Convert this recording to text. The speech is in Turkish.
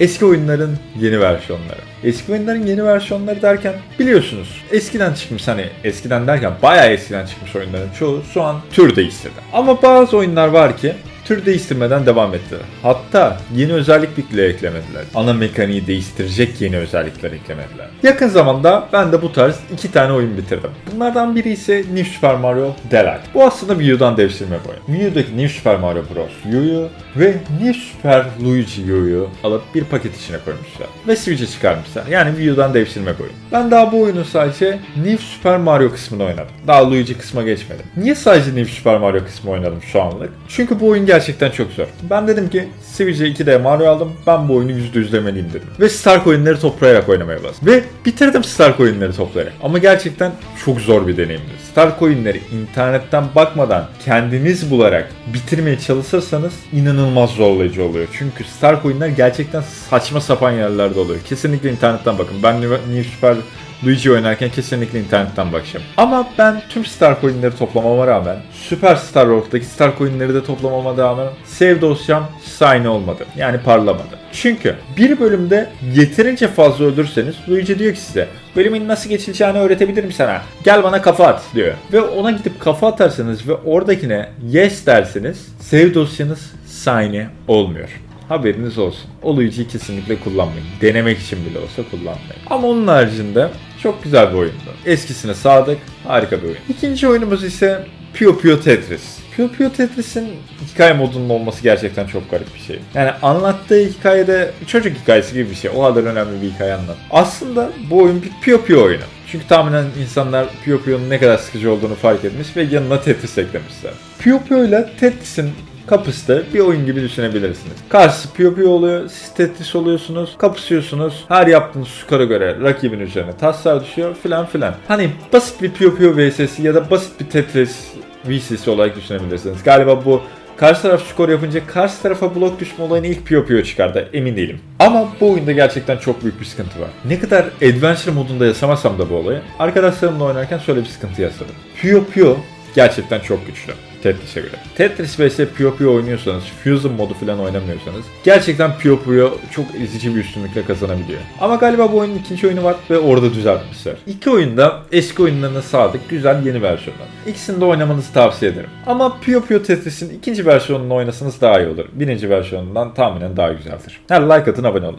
Eski oyunların yeni versiyonları. Eski oyunların yeni versiyonları derken biliyorsunuz eskiden çıkmış hani eskiden derken bayağı eskiden çıkmış oyunların çoğu şu an tür değiştirdi. Ama bazı oyunlar var ki tür değiştirmeden devam ettiler. Hatta yeni özellik bile eklemediler. Ana mekaniği değiştirecek yeni özellikler eklemediler. Yakın zamanda ben de bu tarz iki tane oyun bitirdim. Bunlardan biri ise New Super Mario Delight. Bu aslında Wii U'dan devşirme bir oyun. Wii U'daki New Super Mario Bros. U'yu ve New Super Luigi U'yu alıp bir paket içine koymuşlar. Ve Switch'e çıkarmışlar. Yani Wii U'dan devşirme bir oyun. Ben daha bu oyunu sadece New Super Mario kısmını oynadım. Daha Luigi kısma geçmedim. Niye sadece New Super Mario kısmı oynadım şu anlık? Çünkü bu oyun gerçekten çok zor. Ben dedim ki Switch'e 2D Mario aldım. Ben bu oyunu %100 demeliyim dedim. Ve Star Coin'leri toplayarak oynamaya başladım. Ve bitirdim Star Coin'leri toplayarak. Ama gerçekten çok zor bir deneyimdi. Star Coin'leri internetten bakmadan kendiniz bularak bitirmeye çalışırsanız inanılmaz zorlayıcı oluyor. Çünkü Star Coin'ler gerçekten saçma sapan yerlerde oluyor. Kesinlikle internetten bakın. Ben New Super Luigi oynarken kesinlikle internetten bakacağım. Ama ben tüm Star Coin'leri toplamama rağmen Super Star Rock'taki Star Coin'leri de toplamama rağmen save dosyam shiny olmadı. Yani parlamadı. Çünkü bir bölümde yeterince fazla öldürseniz Luigi diyor ki size bölümün nasıl geçileceğini öğretebilirim sana. Gel bana kafa at diyor. Ve ona gidip kafa atarsanız ve oradakine yes derseniz save dosyanız shiny olmuyor. Haberiniz olsun. O Luigi'yi kesinlikle kullanmayın. Denemek için bile olsa kullanmayın. Ama onun haricinde çok güzel bir oyundu. Eskisine sadık, harika bir oyun. İkinci oyunumuz ise Puyo Puyo Tetris. Puyo Puyo Tetris'in hikaye modunun olması gerçekten çok garip bir şey. Yani anlattığı hikayede çocuk hikayesi gibi bir şey. O kadar önemli bir hikaye anlat. Aslında bu oyun bir Puyo Puyo oyunu. Çünkü tahminen insanlar Puyo Puyo'nun ne kadar sıkıcı olduğunu fark etmiş ve yanına Tetris eklemişler. Puyo Puyo ile Tetris'in kapısı da bir oyun gibi düşünebilirsiniz. Karşısı Puyo Puyo oluyor, siz Tetris oluyorsunuz, kapışıyorsunuz. Her yaptığınız skora göre rakibin üzerine taşlar düşüyor filan filan. Hani basit bir Puyo Puyo vs'si ya da basit bir Tetris VC'si olarak düşünebilirsiniz. Galiba bu Karşı taraf skor yapınca karşı tarafa blok düşme olayını ilk Puyo Puyo çıkardı emin değilim. Ama bu oyunda gerçekten çok büyük bir sıkıntı var. Ne kadar adventure modunda yaşamasam da bu olayı arkadaşlarımla oynarken şöyle bir sıkıntı yaşadım. Puyo Puyo gerçekten çok güçlü. Tetris'e göre. Tetris vs Puyo Puyo oynuyorsanız, Fusion modu falan oynamıyorsanız gerçekten Puyo Puyo çok ezici bir üstünlükle kazanabiliyor. Ama galiba bu oyunun ikinci oyunu var ve orada düzeltmişler. İki oyunda eski oyunlarına sadık, güzel yeni versiyonlar. İkisini de oynamanızı tavsiye ederim. Ama Puyo Puyo Tetris'in ikinci versiyonunu oynasanız daha iyi olur. Birinci versiyonundan tahminen daha güzeldir. Her like atın abone olun.